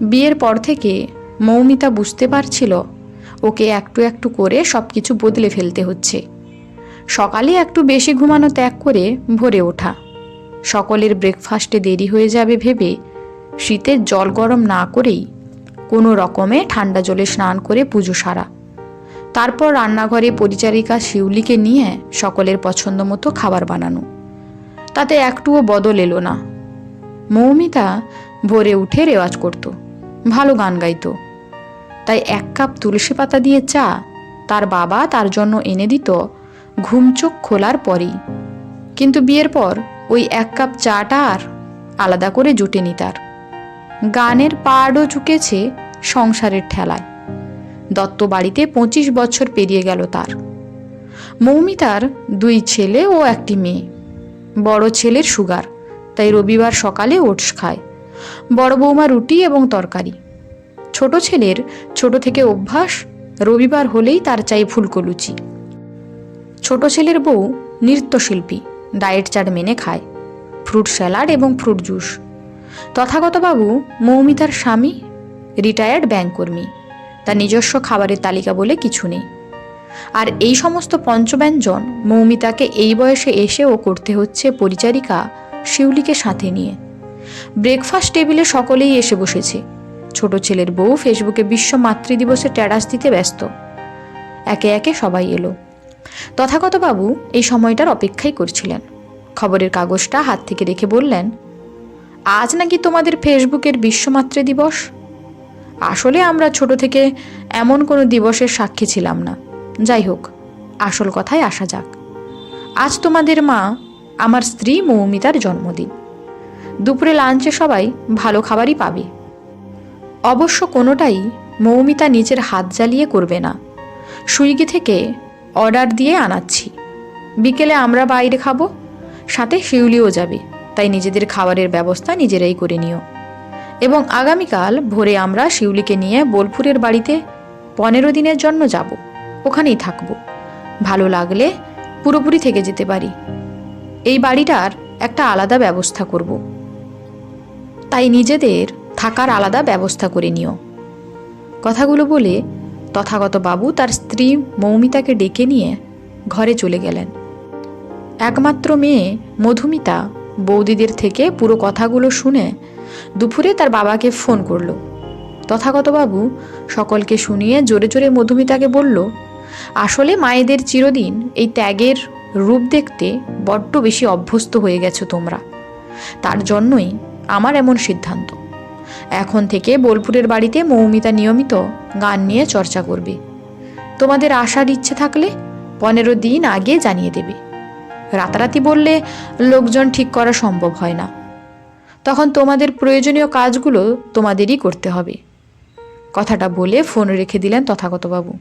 বিয়ের পর থেকে মৌমিতা বুঝতে পারছিল ওকে একটু একটু করে সব কিছু বদলে ফেলতে হচ্ছে। সকালে একটু বেশি ঘুমানো ত্যাগ করে ভোরে ওঠা। সকলের ব্রেকফাস্টে দেরি হয়ে যাবে ভেবে শীতের জল গরম না করেই কোনো রকমে ঠান্ডা জলে স্নান করে পুজো সারা। তারপর রান্নাঘরে পরিচারিকা শিউলিকে নিয়ে সকলের পছন্দ মতো খাবার বানানো। তাতে একটুও বদল এলো না। মৌমিতা ভোরে উঠে রেওয়াজ করত। ভালো গান গাইতো। তাই এক কাপ তুলসী পাতা দিয়ে চা তার বাবা তার জন্য এনে দিত ঘুমচোখ খোলার পরেই। কিন্তু বিয়ের পর ওই এক কাপ চাটা আর আলাদা করে জুটেনি তার। গানের পাড়ও চুকেছে সংসারের ঠেলায়। দত্ত বাড়িতে পঁচিশ বছর পেরিয়ে গেল তার। মৌমিতার দুই ছেলে ও একটি মেয়ে। বড় ছেলের সুগার, তাই রবিবার সকালে ওটস খায়। বড় বৌমা রুটি এবং তরকারি। ছোট ছেলের ছোট থেকে অভ্যাস, রবিবার হলেই তার চাই ফুলকো লুচি। ছোট ছেলের বউ নৃত্যশিল্পী, ডায়েট চার্ট মেনে খায়, ফ্রুট স্যালাড এবং ফ্রুট জুস। তথাগতবাবু মৌমিতার স্বামী, রিটায়ার্ড ব্যাংক কর্মী, তার নিজস্ব খাবারের তালিকা বলে কিছু নেই। আর এই সমস্ত পঞ্চব্যঞ্জন মৌমিতাকে এই বয়সে এসেও করতে হচ্ছে পরিচারিকা শিউলিকে সাথে নিয়ে। ব্রেকফাস্ট টেবিলে সকলেই এসে বসেছে। ছোট ছেলের বউ ফেসবুকে বিশ্ব মাতৃদিবসে ট্যারাস দিতে ব্যস্ত। একে একে সবাই এলো। তথাগতবাবু এই সময়টার অপেক্ষাই করছিলেন। খবরের কাগজটা হাত থেকে রেখে বললেন, আজ নাকি তোমাদের ফেসবুকের বিশ্ব মাতৃদিবস? আসলে আমরা ছোট থেকে এমন কোনো দিবসের সাক্ষী ছিলাম না। যাই হোক, আসল কথায় আসা যাক। আজ তোমাদের মা, আমার স্ত্রী মৌমিতার জন্মদিন। দুপুরে লাঞ্চে সবাই ভালো খাবারই পাবে। অবশ্য কোনোটাই মৌমিতা নিজের হাত জ্বালিয়ে করবে না। সুইগি থেকে অর্ডার দিয়ে আনাচ্ছি। বিকেলে আমরা বাইরে খাব, সাথে শিউলিও যাবে, তাই নিজেদের খাবারের ব্যবস্থা নিজেরাই করে নিও। এবং আগামীকাল ভোরে আমরা শিউলিকে নিয়ে বোলপুরের বাড়িতে পনেরো দিনের জন্য যাব, ওখানেই থাকব। ভালো লাগলে পুরোপুরি থেকে যেতে পারি। এই বাড়িটার একটা আলাদা ব্যবস্থা করব। তাই নিজেদের থাকার আলাদা ব্যবস্থা করে নিও। কথাগুলো বলে তথাগত বাবু তার স্ত্রী মৌমিতাকে ডেকে নিয়ে ঘরে চলে গেলেন। একমাত্র মেয়ে মধুমিতা বৌদিদের থেকে পুরো কথাগুলো শুনে দুপুরে তার বাবাকে ফোন করল। তথাগতবাবু সকলকে শুনিয়ে জোরে জোরে মধুমিতাকে বলল, আসলে মায়েদের চিরদিন এই ত্যাগের রূপ দেখতে বড্ড বেশি অভ্যস্ত হয়ে গেছো তোমরা। তার জন্যই আমার এমন সিদ্ধান্ত। এখন থেকে বোলপুরের বাড়িতে মৌমিতা নিয়মিত গান নিয়ে চর্চা করবে। তোমাদের আসার ইচ্ছে থাকলে পনেরো দিন আগে জানিয়ে দেবে। রাতারাতি বললে, লোকজন ঠিক করা সম্ভব হয় না। তখন তোমাদের প্রয়োজনীয় কাজগুলো তোমাদেরই করতে হবে। কথাটা বলে ফোন রেখে দিলেন তথাগতবাবু।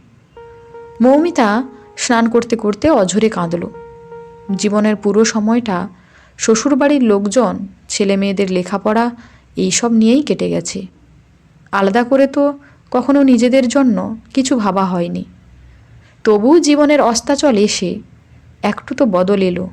মৌমিতা স্নান করতে করতে অঝরে কাঁদল। জীবনের পুরো সময়টা শ্বশুরবাড়ির লোকজন ছেলে মেয়েদের লেখাপড়া, এইসব নিয়েই কেটে গেছে। আলাদা করে তো কখনো নিজেদের জন্য কিছু ভাবা হয়নি। তবু জীবনের অস্তাচল এসে একটু তো বদল এলো।